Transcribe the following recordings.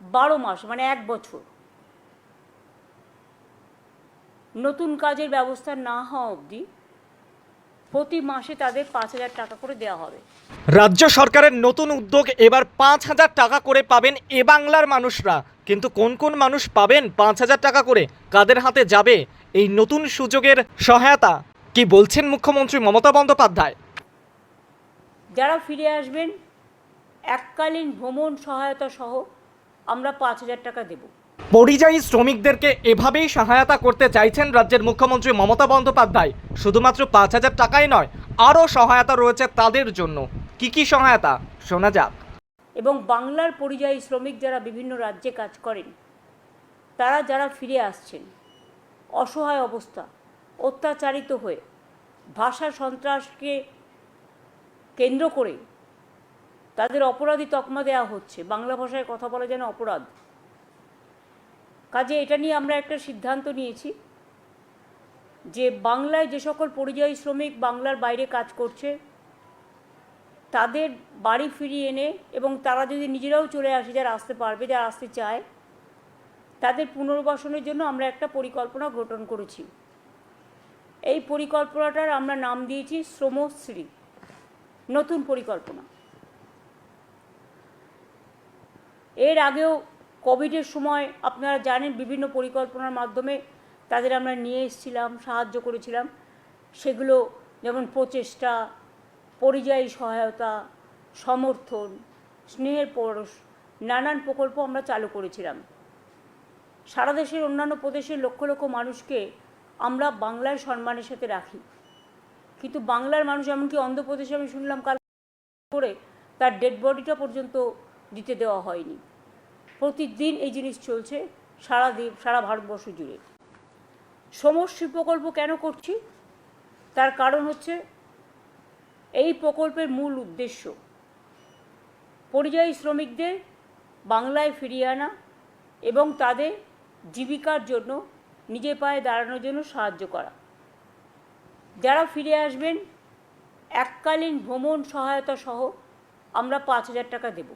বারো মাস মানে এক বছর। নতুন কাজের ব্যবস্থা না হওয়া অবধি প্রতি মাসে তাদের পাঁচ হাজার টাকা করে দেওয়া হবে। রাজ্য সরকারের নতুন উদ্যোগ এবার পাঁচ হাজার টাকা করে পাবেন এ বাংলার মানুষরা। কিন্তু কোন কোন মানুষ পাবেন পাঁচ হাজার টাকা করে? কাদের হাতে যাবে এই নতুন সুযোগের সহায়তা? কি বলছেন মুখ্যমন্ত্রী মমতা বন্দ্যোপাধ্যায়? যারা ফিরে আসবেন এককালীন ভ্রমণ সহায়তা সহ আমরা পাঁচ হাজার টাকা দেব। পরিযায়ী শ্রমিকদেরকে এভাবেই সহায়তা করতে চাইছেন রাজ্যের মুখ্যমন্ত্রী মমতা বন্দ্যোপাধ্যায়। শুধুমাত্র পাঁচ হাজার টাকাই নয় আরও সহায়তা রয়েছে তাদের জন্য। কি কি সহায়তা? শোনা যাক। এবং বাংলার পরিযায়ী শ্রমিক যারা বিভিন্ন রাজ্যে কাজ করেন তারা যারা ফিরে আসছেন অসহায় অবস্থা অত্যাচারিত হয়ে ভাষা সন্ত্রাসকে কেন্দ্র করে তাদের অপরাধী তকমা দেওয়া হচ্ছে। বাংলা ভাষায় কথা বলা যেন অপরাধ। কাজে এটা নিয়ে আমরা একটা সিদ্ধান্ত নিয়েছি যে বাংলায় যে সকল পরিযায়ী শ্রমিক বাংলার বাইরে কাজ করছে, তাদের বাড়ি ফিরিয়ে এনে এবং তারা যদি নিজেরাও চলে আসে, যারা আসতে পারবে, যারা আসতে চায়, তাদের পুনর্বাসনের জন্য আমরা একটা পরিকল্পনা গঠন করেছি। এই পরিকল্পনাটার আমরা নাম দিয়েছি শ্রমশ্রী। নতুন পরিকল্পনা। এর আগেও কোভিডের সময় আপনারা জানেন বিভিন্ন পরিকল্পনার মাধ্যমে তাদের আমরা নিয়ে এসেছিলাম, সাহায্য করেছিলাম। সেগুলো যেমন প্রচেষ্টা, পরিযায়ী সহায়তা, সমর্থন, স্নেহের পরশ, নানান প্রকল্প আমরা চালু করেছিলাম। সারা দেশের অন্যান্য প্রদেশের লক্ষ লক্ষ মানুষকে আমরা বাংলার সম্মানের সাথে রাখি। কিন্তু বাংলার মানুষ এমনকি অন্ধ্রপ্রদেশে আমি শুনলাম কাল করে তার ডেড বডিটা পর্যন্ত দিতে দেওয়া হয়নি। প্রতিদিন এই জিনিস চলছে, সারা দ্বীপ সারা ভারতবর্ষ জুড়ে। সমষ্টি প্রকল্প কেন করছি? তার কারণ হচ্ছে, এই প্রকল্পের মূল উদ্দেশ্য, পরিযায়ী শ্রমিকদের বাংলায় ফিরিয়ে আনা এবং তাদের জীবিকার জন্য, নিজের পায়ে দাঁড়ানোর জন্য সাহায্য করা। যারা ফিরে আসবেন, এককালীন ভ্রমণ সহায়তা সহ আমরা পাঁচ হাজার টাকা দেব।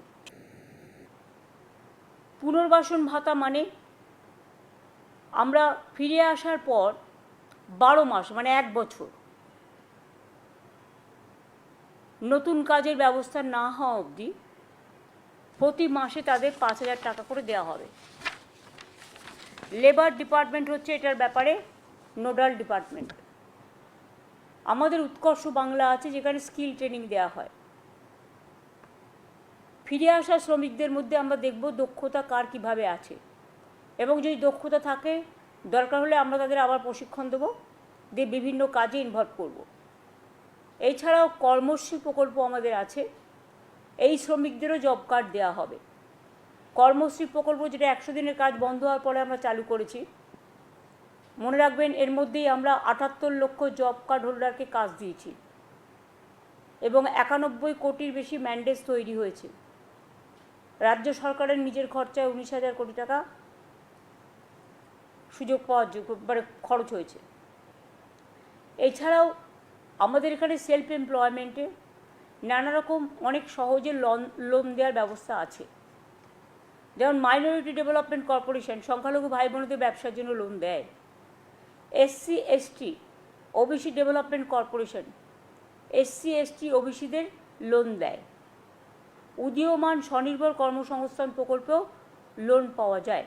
পুনর্বাসন ভাতা মানে আমরা ফিরে আসার পর বারো মাস মানে এক বছর, নতুন কাজের ব্যবস্থা না হওয়া অবধি প্রতি মাসে তাদের পাঁচ হাজার টাকা করে দেওয়া হবে। লেবার ডিপার্টমেন্ট হচ্ছে এটার ব্যাপারে নোডাল ডিপার্টমেন্ট। আমাদের উৎকর্ষ বাংলা আছে যেখানে স্কিল ট্রেনিং দেওয়া হয়। ফিরে আসা শ্রমিকদের মধ্যে আমরা দেখব দক্ষতা কার কীভাবে আছে। এবং যদি দক্ষতা থাকে, দরকার হলে আমরা তাদের আবার প্রশিক্ষণ দেবো, দিয়ে বিভিন্ন কাজে ইনভলভ করব। এছাড়াও কর্মশ্রী প্রকল্প আমাদের আছে, এই শ্রমিকদেরও জব কার্ড দেওয়া হবে। কর্মশ্রী প্রকল্প যেটা একশো দিনের কাজ বন্ধ হওয়ার পরে আমরা চালু করেছি। মনে রাখবেন, এর মধ্যেই আমরা আটাত্তর লক্ষ জব কার্ড হোল্ডারকে কাজ দিয়েছি। এবং একানব্বই কোটির বেশি ম্যান্ডেজ তৈরি হয়েছে। রাজ্য সরকারের নিজের খরচায় উনিশ হাজার কোটি টাকা সুযোগ পাওয়ার মানে খরচ হয়েছে। এছাড়াও আমাদের এখানে সেলফ এমপ্লয়মেন্টে নানা রকম অনেক সহজে লোন লোন দেওয়ার ব্যবস্থা আছে। যেমন মাইনরিটি ডেভেলপমেন্ট কর্পোরেশন সংখ্যালঘু ভাই বোনদের ব্যবসার জন্য লোন দেয়। SC ST OBC development corporation SC ST ওবিসিদের loan দেয়। উদীয়মান স্বনির্ভর কর্মসংস্থান প্রকল্পেও লোন পাওয়া যায়।